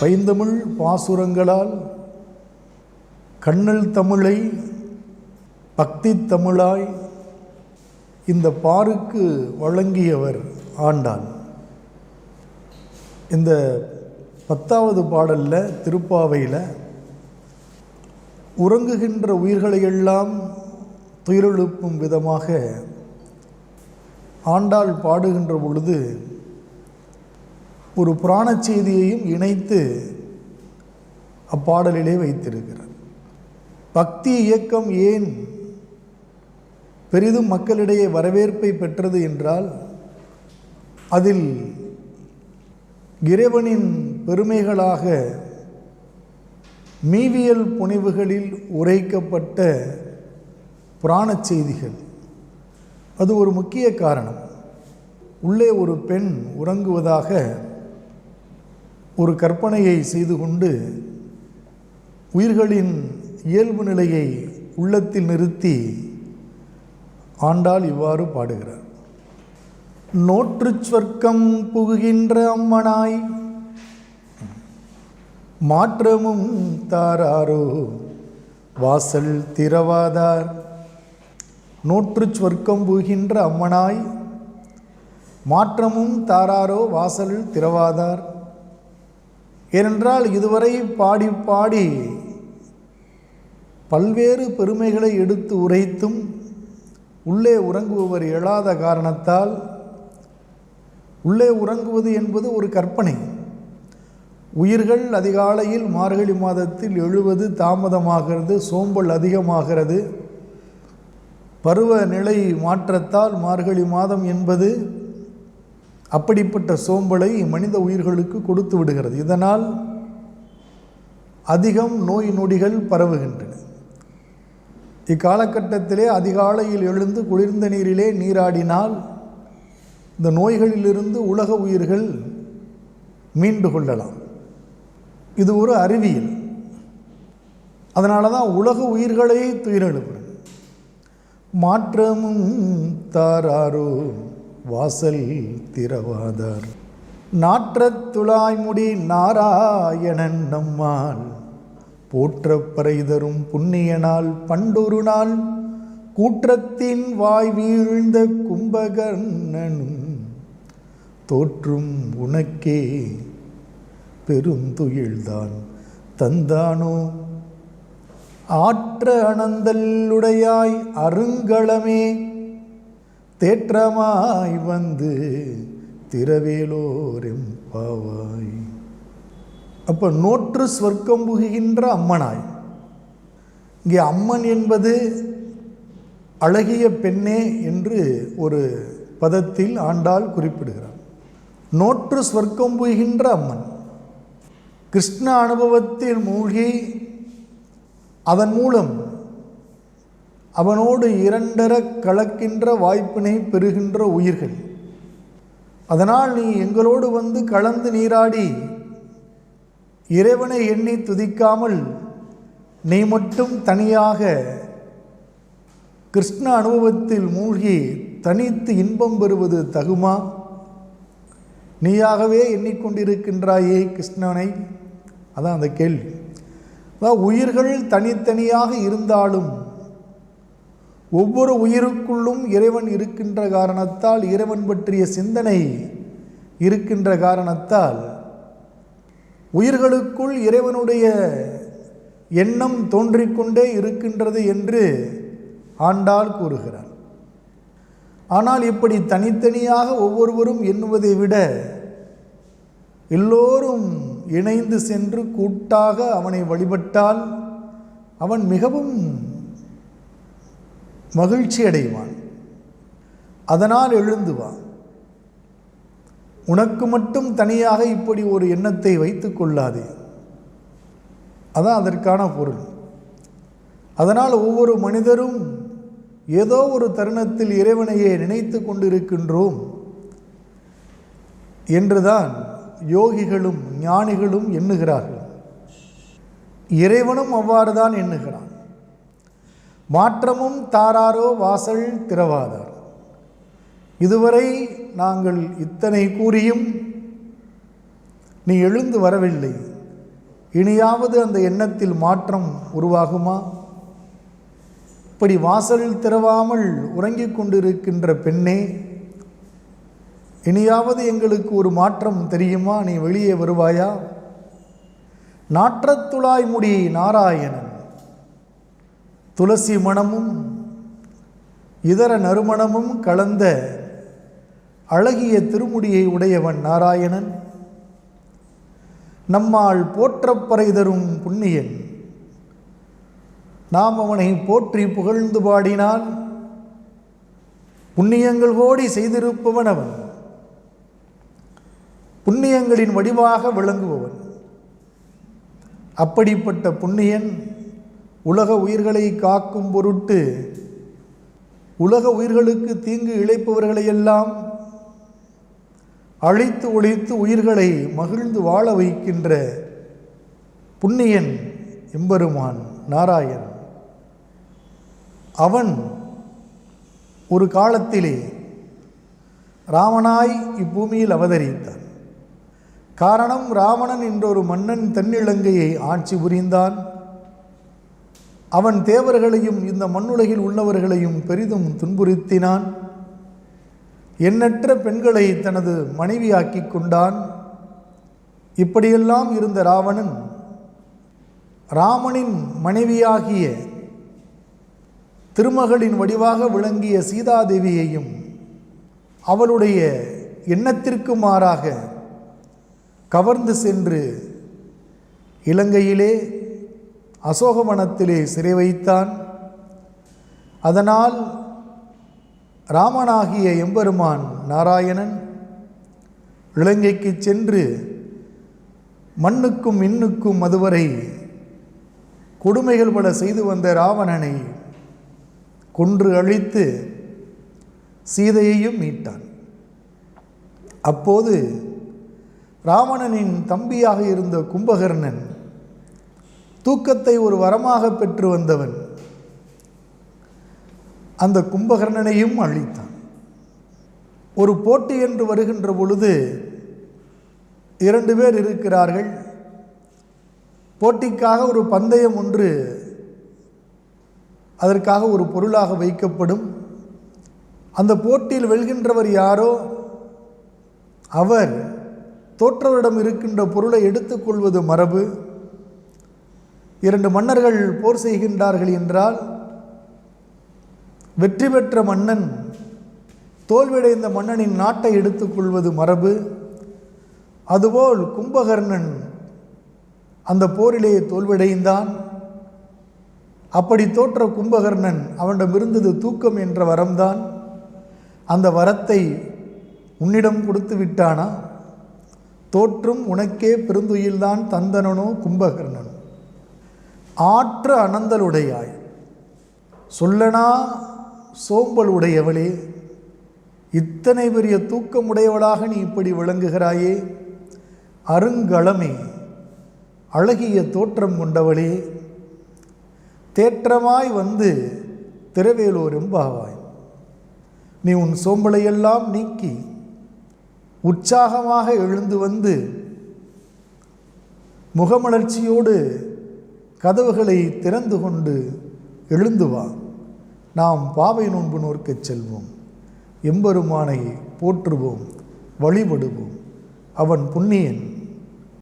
பைந்தமிழ் பாசுரங்களால் கண்ணல் தமிழை பக்தி தமிழாய் இந்த பாருக்கு வழங்கியவர் ஆண்டான். இந்த பத்தாவது பாடலில் திருப்பாவையில் உறங்குகின்ற உயிர்களையெல்லாம் துயிரெழுப்பும் விதமாக ஆண்டாள் பாடுகின்ற பொழுது ஒரு புராணச் செய்தியையும் இணைத்து அப்பாடலிலே வைத்திருக்கிறார். பக்தி இயக்கம் ஏன் பெரிதும் மக்களிடையே வரவேற்பை பெற்றது என்றால் அதில் இறைவனின் பெருமைகளாக மீவியல் புனைவுகளில் உரைக்கப்பட்ட புராணச் செய்திகள் அது ஒரு முக்கிய காரணம். உள்ளே ஒரு பெண் உறங்குவதாக ஒரு கற்பனையை செய்து கொண்டு உயிர்களின் இயல்பு நிலையை உள்ளத்தில் நிறுத்தி ஆண்டாள் இவ்வாறு பாடுகிறார். நோற்று சொர்க்கம் புகுகின்ற அம்மனாய் மாற்றமும் தாராரோ வாசல் திறவாதார். நோற்று சொர்க்கம் புகின்ற அம்மனாய் மாற்றமும் தாராரோ வாசல் திறவாதார். ஏனென்றால் இதுவரை பாடி பாடி பல்வேறு பெருமைகளை எடுத்து உரைத்தும் உள்ளே உறங்குபவர் எழாத காரணத்தால் உள்ளே உறங்குவது என்பது ஒரு கற்பனை. உயிர்கள் அதிகாலையில் மார்கழி மாதத்தில் எழுவது தாமதமாகிறது சோம்பல் அதிகமாகிறது. பருவநிலை மாற்றத்தால் மார்கழி மாதம் என்பது அப்படிப்பட்ட சோம்பலை மனித உயிர்களுக்கு கொடுத்து விடுகிறது. இதனால் அதிகம் நோய் நொடிகள் பரவுகின்றன. இக்காலகட்டத்திலே அதிகாலையில் எழுந்து குளிர்ந்த நீரிலே நீராடினால் இந்த நோய்களிலிருந்து உலக உயிர்கள் மீண்டு கொள்ளலாம். இது ஒரு அறிவியல். அதனால தான் உலக உயிர்களை துயிரெழுப்புறது மாற்றமும் தாராரோ வாசல் திறவாதார். நாற்றத் துளாய்முடி நாராயணன் நம்மால். போற்றப்பறை பறைதரும் புண்ணிய நாள் பண்டொரு நாள். கூற்றத்தின் வாய் வீழ்ந்த கும்பகர்ணனும். தோற்றும் உனக்கே பெருந்துயில்தான் தந்தானோ? ஆற்ற அனந்தல்லுடையாய் அருங்களமே தேற்றமாய் வந்து திரவேலோரெம் பாவாய். அப்போ நோற்று சொர்க்கம் புகுகின்ற அம்மனாய். இங்கே அம்மன் என்பது அழகிய பெண்ணே என்று ஒரு பதத்தில் ஆண்டாள் குறிப்பிடுகிறார். நோற்று சொர்க்கம் புகின்ற அம்மன். கிருஷ்ண அனுபவத்தில் மூழ்கி அதன் மூலம் அவனோடு இரண்டர கலக்கின்ற வாய்ப்பினை பெறுகின்ற உயிர்கள். அதனால் நீ எங்களோடு வந்து கலந்து நீராடி இறைவனை எண்ணி துதிக்காமல் நீ மட்டும் தனியாக கிருஷ்ண அனுபவத்தில் மூழ்கி தனித்து இன்பம் பெறுவது தகுமா? நீயாகவே எண்ணிக்கொண்டிருக்கின்றாயே கிருஷ்ணனை? அதான் அந்த கேள்வி. உயிர்கள் தனித்தனியாக இருந்தாலும் ஒவ்வொரு உயிருக்குள்ளும் இறைவன் இருக்கின்ற காரணத்தால் இறைவன் பற்றிய சிந்தனை இருக்கின்ற காரணத்தால் உயிர்களுக்குள் இறைவனுடைய எண்ணம் தோன்றிக்கொண்டே இருக்கின்றது என்று ஆண்டாள் கூறுகிறார் ஆனால் இப்படி தனித்தனியாக ஒவ்வொருவரும் எண்ணுவதை விட எல்லோரும் இணைந்து சென்று கூட்டாக அவனை வழிபட்டால் அவன் மிகவும் மகிழ்ச்சி அடைவான். அதனால் எழுந்துவான். உனக்கு மட்டும் தனியாக இப்படி ஒரு எண்ணத்தை வைத்து கொள்ளாதே. அதான் அதற்கான பொருள். அதனால் ஒவ்வொரு மனிதரும் ஏதோ ஒரு தருணத்தில் இறைவனையே நினைத்து கொண்டிருக்கின்றோம் என்றுதான் யோகிகளும் ஞானிகளும் எண்ணுகிறார்கள். இறைவனும் அவ்வாறு தான் எண்ணுகிறான். மாற்றமும் தாராரோ வாசல் திறவாதார். இதுவரை நாங்கள் இத்தனை கூறியும் நீ எழுந்து வரவில்லை. இனியாவது அந்த எண்ணத்தில் மாற்றம் உருவாகுமா? இப்படி வாசல் திறவாமல் உறங்கிக் கொண்டிருக்கின்ற பெண்ணே இனியாவது எங்களுக்கு ஒரு மாற்றம் தெரியுமா? நீ வெளியே வருவாயா? நாற்றத்துழாய் முடி நாராயணன் துளசி மணமும் இதர நறுமணமும் கலந்த அழகிய திருமுடியை உடையவன் நாராயணன். நம்மால் போற்றப்பறை தரும் புண்ணியன். நாம் அவனை போற்றி புகழ்ந்து பாடினால் புண்ணியங்கள் கோடி செய்திருப்பவன் அவன். புண்ணியங்களின் வடிவாக விளங்குபவன். அப்படிப்பட்ட புண்ணியன் உலக உயிர்களை காக்கும் பொருட்டு உலக உயிர்களுக்கு தீங்கு இழைப்பவர்களையெல்லாம் அழித்து ஒழித்து உயிர்களை மகிழ்ந்து வாழ வைக்கின்ற புண்ணியன் எம்பெருமான் நாராயண் அவன் ஒரு காலத்திலே ராமனாய் இப்பூமியில் அவதரித்தான். காரணம் ராவணன் என்றொரு மன்னன் தென்னிலங்கையை ஆட்சி புரிந்தான். அவன் தேவர்களையும் இந்த மண்ணுலகில் உள்ளவர்களையும் பெரிதும் துன்புறுத்தினான். எண்ணற்ற பெண்களை தனது மனைவியாக்கி கொண்டான். இப்படியெல்லாம் இருந்த ராவணன் ராமனின் மனைவியாகிய திருமகளின் வடிவாக விளங்கிய சீதாதேவியையும் அவளுடைய எண்ணத்திற்கு மாறாக கவர்ந்து சென்று இலங்கையிலே அசோகவனத்திலே சிறை வைத்தான். அதனால் ராமனாகிய எம்பெருமான் நாராயணன் இலங்கைக்கு சென்று மண்ணுக்கும் மின்னுக்கும் அதுவரை கொடுமைகள் பல செய்து வந்த ராவணனை கொன்று அழித்து சீதையையும் மீட்டான். அப்போது ராவணனின் தம்பியாக இருந்த கும்பகர்ணன் தூக்கத்தை ஒரு வரமாக பெற்று வந்தவன் அந்த கும்பகர்ணனையும் அழித்தான். ஒரு போட்டி என்று வருகின்ற பொழுது இரண்டு பேர் இருக்கிறார்கள். போட்டிக்காக ஒரு பந்தயம் ஒன்று அதற்காக ஒரு பொருளாக வைக்கப்படும். அந்த போட்டியில் வெல்கின்றவர் யாரோ? அவர். தோற்றவரிடம் இருக்கின்ற பொருளை எடுத்துக்கொள்வது மரபு. இரண்டு மன்னர்கள் போர் செய்கின்றார்கள் என்றால் வெற்றி பெற்ற மன்னன் தோல்வியடைந்த மன்னனின் நாட்டை எடுத்துக்கொள்வது மரபு. அதுபோல் கும்பகர்ணன் அந்த போரிலே தோல்வியடைந்தான். அப்படி தோற்ற கும்பகர்ணன் அவனிடம் இருந்தது தூக்கம் என்ற வரம்தான். அந்த வரத்தை உன்னிடம் கொடுத்து விட்டானா? தோற்றும் உனக்கே பெருந்துயில்தான் தந்தனனோ கும்பகர்ணன்? ஆற்று அனந்தலுடையாய். சொல்லனா சோம்பல் உடையவளே இத்தனை பெரிய தூக்கமுடையவளாக நீ இப்படி விளங்குகிறாயே? அருங்களமே அழகிய தோற்றம் கொண்டவளே தேற்றமாய் வந்து திரவேலூர் எம்பாவாய். நீ உன் சோம்பலையெல்லாம் நீக்கி உற்சாகமாக எழுந்து வந்து முகமலர்ச்சியோடு கதவுகளை திறந்து கொண்டு எழுந்து வா. நாம் பாவை நோன்பு நோற்கச் செல்வோம். எம்பெருமானை போற்றுவோம் வழிபடுவோம். அவன் புண்ணியன்.